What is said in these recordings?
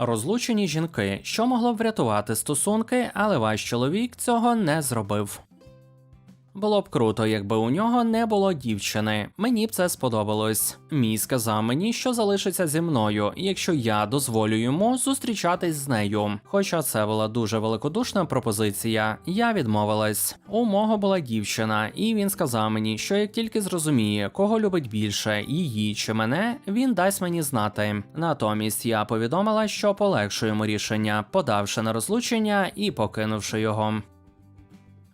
Розлучені жінки, що могло б врятувати стосунки, але ваш чоловік цього не зробив. Було б круто, якби у нього не було дівчини. Мені б це сподобалось. Мій сказав мені, що залишиться зі мною, якщо я дозволю йому зустрічатись з нею. Хоча це була дуже великодушна пропозиція, я відмовилась. У мого була дівчина, і він сказав мені, що як тільки зрозуміє, кого любить більше, її чи мене, він дасть мені знати. Натомість я повідомила, що полегшую йому рішення, подавши на розлучення і покинувши його.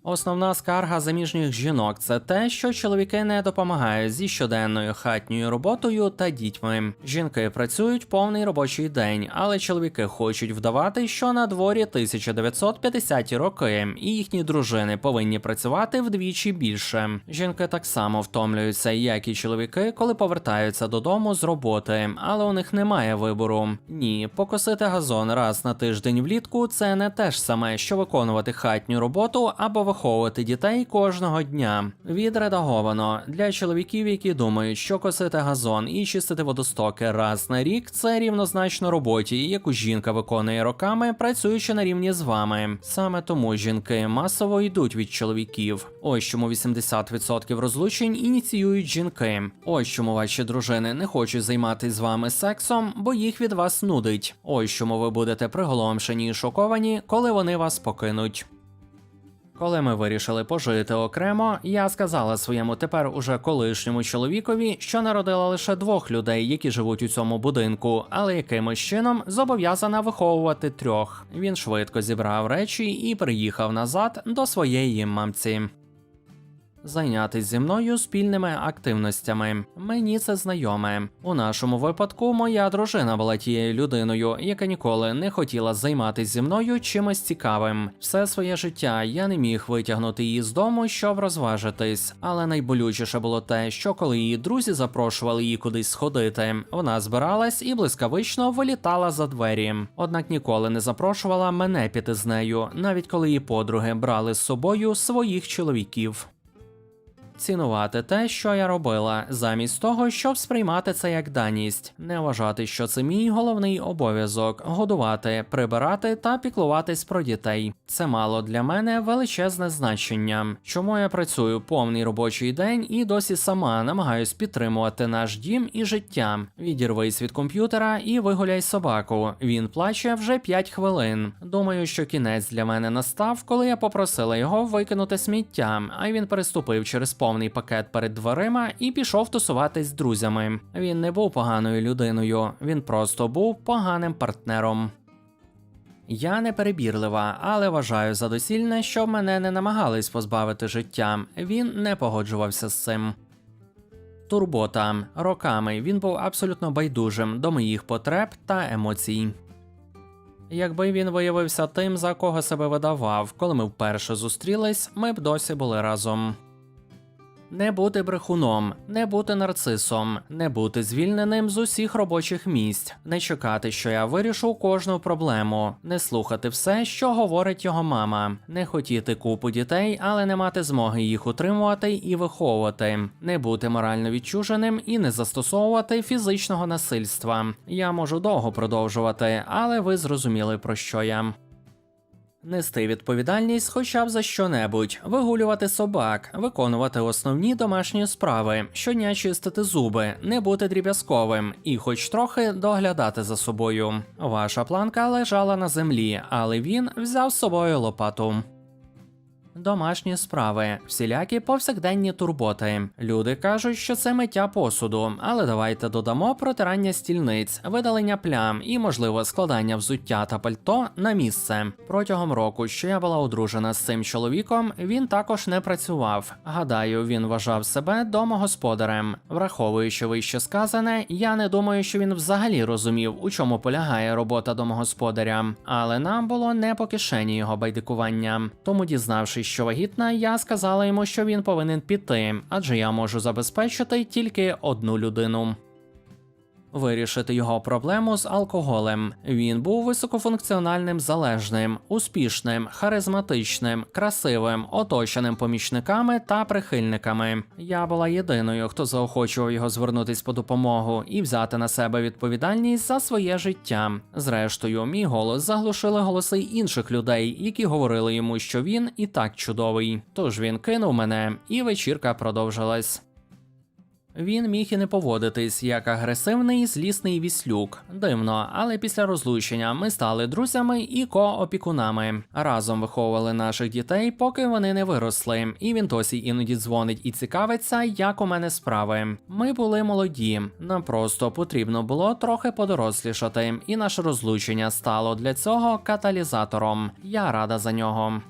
Основна скарга заміжніх жінок це те, що чоловіки не допомагають зі щоденною хатньою роботою та дітьми. Жінки працюють повний робочий день, але чоловіки хочуть вдавати, що на дворі 1950-ті роки, і їхні дружини повинні працювати вдвічі більше. Жінки так само втомлюються, як і чоловіки, коли повертаються додому з роботи, але у них немає вибору. Ні, покосити газон раз на тиждень влітку це не те ж саме, що виконувати хатню роботу або виховувати дітей кожного дня. Відредаговано для чоловіків, які думають, що косити газон і чистити водостоки раз на рік це рівнозначно роботі, яку жінка виконує роками, працюючи на рівні з вами. Саме тому жінки масово йдуть від чоловіків. Ось чому 80% розлучень ініціюють жінки. Ось чому ваші дружини не хочуть займатися з вами сексом, бо їх від вас нудить. Ось чому ви будете приголомшені і шоковані, коли вони вас покинуть. Коли ми вирішили пожити окремо, я сказала своєму тепер уже колишньому чоловікові, що народила лише двох людей, які живуть у цьому будинку, але якимось чином зобов'язана виховувати трьох. Він швидко зібрав речі і приїхав назад до своєї мамці. Зайнятись зі мною спільними активностями. Мені це знайоме. У нашому випадку моя дружина була тією людиною, яка ніколи не хотіла займатися зі мною чимось цікавим. Все своє життя я не міг витягнути її з дому, щоб розважитись. Але найболючіше було те, що коли її друзі запрошували її кудись сходити, вона збиралась і блискавично вилітала за двері. Однак ніколи не запрошувала мене піти з нею, навіть коли її подруги брали з собою своїх чоловіків цінувати те, що я робила, замість того, щоб сприймати це як даність, не вважати, що це мій головний обов'язок годувати, прибирати та піклуватись про дітей. Це мало для мене величезне значення. Чому я працюю повний робочий день і досі сама намагаюсь підтримувати наш дім і життя. Відірвись від комп'ютера і вигуляй собаку. Він плаче вже 5 хвилин. Думаю, що кінець для мене настав, коли я попросила його викинути сміття, а він переступив через повний пакет перед дверима і пішов тусуватись з друзями. Він не був поганою людиною, він просто був поганим партнером. Я не перебірлива, але вважаю за доцільне, щоб мене не намагались позбавити життя. Він не погоджувався з цим. Турбота роками він був абсолютно байдужим до моїх потреб та емоцій. Якби він виявився тим, за кого себе видавав, коли ми вперше зустрілись, ми б досі були разом. Не бути брехуном, не бути нарцисом, не бути звільненим з усіх робочих місць, не чекати, що я вирішу кожну проблему, не слухати все, що говорить його мама, не хотіти купу дітей, але не мати змоги їх утримувати і виховувати, не бути морально відчуженим і не застосовувати фізичного насильства. Я можу довго продовжувати, але ви зрозуміли про що я. Нести відповідальність хоча б за що-небудь, вигулювати собак, виконувати основні домашні справи, щодня чистити зуби, не бути дріб'язковим і, хоч трохи, доглядати за собою. Ваша планка лежала на землі, але він взяв з собою лопату. Домашні справи, всілякі повсякденні турботи. Люди кажуть, що це миття посуду, але давайте додамо протирання стільниць, видалення плям і, можливо, складання взуття та пальто на місце. Протягом року, що я була одружена з цим чоловіком, він також не працював. Гадаю, він вважав себе домогосподарем. Враховуючи вище сказане, я не думаю, що він взагалі розумів, у чому полягає робота домогосподаря, але нам було не по кишені його байдикування. Тому, дізнавшись, що вагітна, я сказала йому, що він повинен піти, адже я можу забезпечити тільки одну людину. Вирішити його проблему з алкоголем. Він був високофункціональним залежним, успішним, харизматичним, красивим, оточеним помічниками та прихильниками. Я була єдиною, хто заохочував його звернутись по допомогу і взяти на себе відповідальність за своє життя. Зрештою, мій голос заглушили голоси інших людей, які говорили йому, що він і так чудовий. Тож він кинув мене, і вечірка продовжилась. Він міг і не поводитись як агресивний злісний віслюк. Дивно, але після розлучення ми стали друзями і коопікунами. Разом виховували наших дітей, поки вони не виросли. І він досі іноді дзвонить і цікавиться, як у мене справи. Ми були молоді. Нам просто потрібно було трохи подорослішати, і наше розлучення стало для цього каталізатором. Я рада за нього.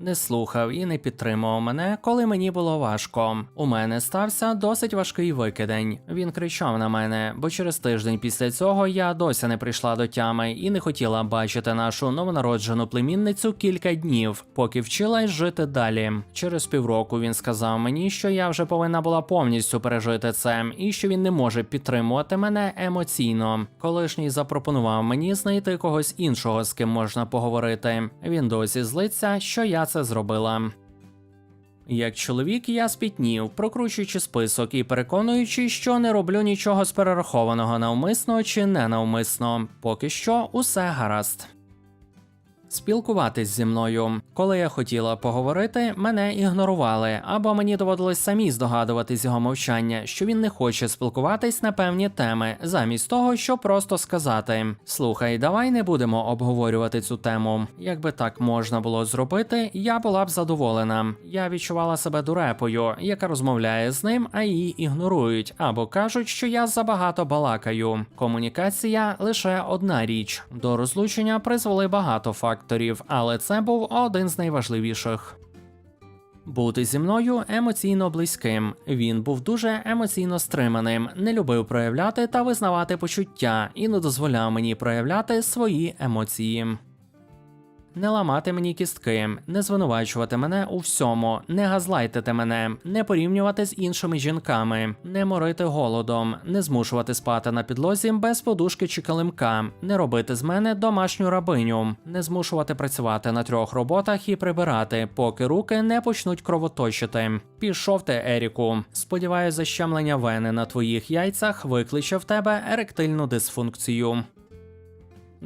Не слухав і не підтримував мене, коли мені було важко. У мене стався досить важкий викидень. Він кричав на мене, бо через тиждень після цього я досі не прийшла до тями і не хотіла бачити нашу новонароджену племінницю кілька днів, поки вчилась жити далі. Через півроку він сказав мені, що я вже повинна була повністю пережити це, і що він не може підтримувати мене емоційно. Колишній запропонував мені знайти когось іншого, з ким можна поговорити. Він досі злиться, що я це зробила. Як чоловік, я спітнів, прокручуючи список і переконуючи, що не роблю нічого з перерахованого навмисно чи ненавмисно. Поки що усе гаразд. Спілкуватись зі мною. Коли я хотіла поговорити, мене ігнорували, або мені доводилось самі здогадувати з його мовчання, що він не хоче спілкуватись на певні теми, замість того, щоб просто сказати: Слухай, давай не будемо обговорювати цю тему. Якби так можна було зробити, я була б задоволена. Я відчувала себе дурепою, яка розмовляє з ним, а її ігнорують, або кажуть, що я забагато балакаю. Комунікація лише одна річ. До розлучення призвели багато факторів, але це був один з найважливіших. Бути зі мною емоційно близьким. Він був дуже емоційно стриманим, не любив проявляти та визнавати почуття і не дозволяв мені проявляти свої емоції. Не ламати мені кістки, не звинувачувати мене у всьому, не газлайтити мене, не порівнювати з іншими жінками, не морити голодом, не змушувати спати на підлозі без подушки чи килимка, не робити з мене домашню рабиню, не змушувати працювати на трьох роботах і прибирати, поки руки не почнуть кровоточити. Пішов ти, Еріку. Сподіваюсь, защемлення вени на твоїх яйцях викличе в тебе еректильну дисфункцію.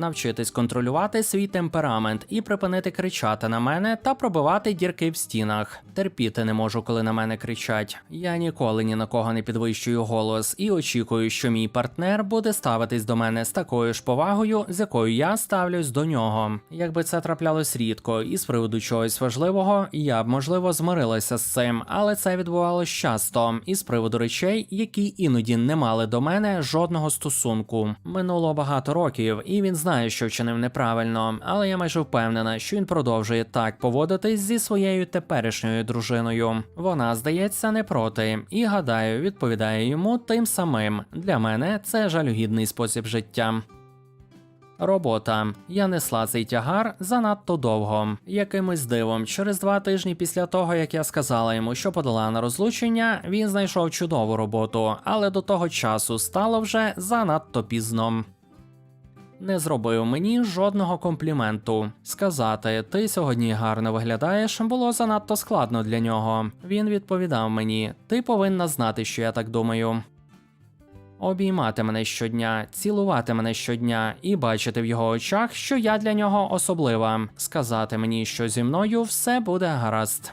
Навчитись контролювати свій темперамент і припинити кричати на мене та пробивати дірки в стінах. Терпіти не можу, коли на мене кричать. Я ніколи ні на кого не підвищую голос і очікую, що мій партнер буде ставитись до мене з такою ж повагою, з якою я ставлюсь до нього. Якби це траплялось рідко і з приводу чогось важливого, я б можливо змирилася з цим, але це відбувалось часто і з приводу речей, які іноді не мали до мене жодного стосунку. Минуло багато років, і він знає, що вчинив неправильно, але я майже впевнена, що він продовжує так поводитись зі своєю теперішньою дружиною. Вона, здається, не проти, і гадаю, відповідає йому тим самим. Для мене це жалюгідний спосіб життя. Робота. Я несла цей тягар занадто довго. Якимось дивом, через два тижні після того, як я сказала йому, що подала на розлучення, він знайшов чудову роботу, але до того часу стало вже занадто пізно. Не зробив мені жодного компліменту. Сказати, ти сьогодні гарно виглядаєш, було занадто складно для нього. Він відповідав мені: ти повинна знати, що я так думаю. Обіймати мене щодня, цілувати мене щодня і бачити в його очах, що я для нього особлива, сказати мені, що зі мною все буде гаразд.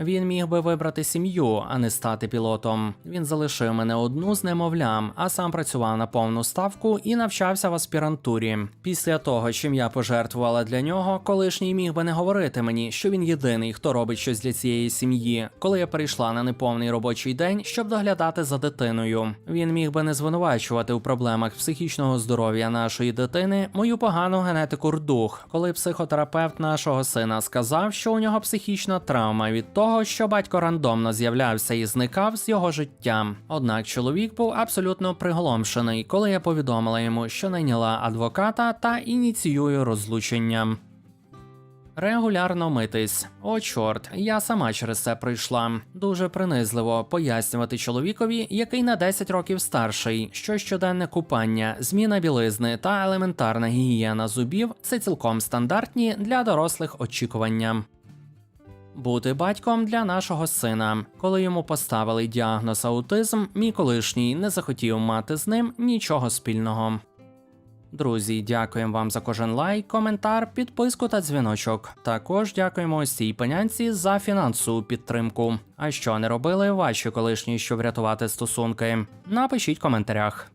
Він міг би вибрати сім'ю, а не стати пілотом. Він залишив мене одну з немовлям, а сам працював на повну ставку і навчався в аспірантурі. Після того, чим я пожертвувала для нього, колишній міг би не говорити мені, що він єдиний, хто робить щось для цієї сім'ї. Коли я прийшла на неповний робочий день, щоб доглядати за дитиною. Він міг би не звинувачувати у проблемах психічного здоров'я нашої дитини мою погану генетику рдух, коли психотерапевт нашого сина сказав, що у нього психічна травма від того, що батько рандомно з'являвся і зникав з його життя. Однак чоловік був абсолютно приголомшений, коли я повідомила йому, що найняла адвоката та ініціюю розлучення. Регулярно митись. О, чорт, я сама через це прийшла. Дуже принизливо пояснювати чоловікові, який на 10 років старший, що щоденне купання, зміна білизни та елементарна гігієна зубів це цілком стандартні для дорослих очікування. Бути батьком для нашого сина. Коли йому поставили діагноз аутизм, мій колишній не захотів мати з ним нічого спільного. Друзі, дякуємо вам за кожен лайк, коментар, підписку та дзвіночок. Також дякуємо ось цій панянці за фінансову підтримку. А що не робили ваші колишні, щоб врятувати стосунки? Напишіть в коментарях.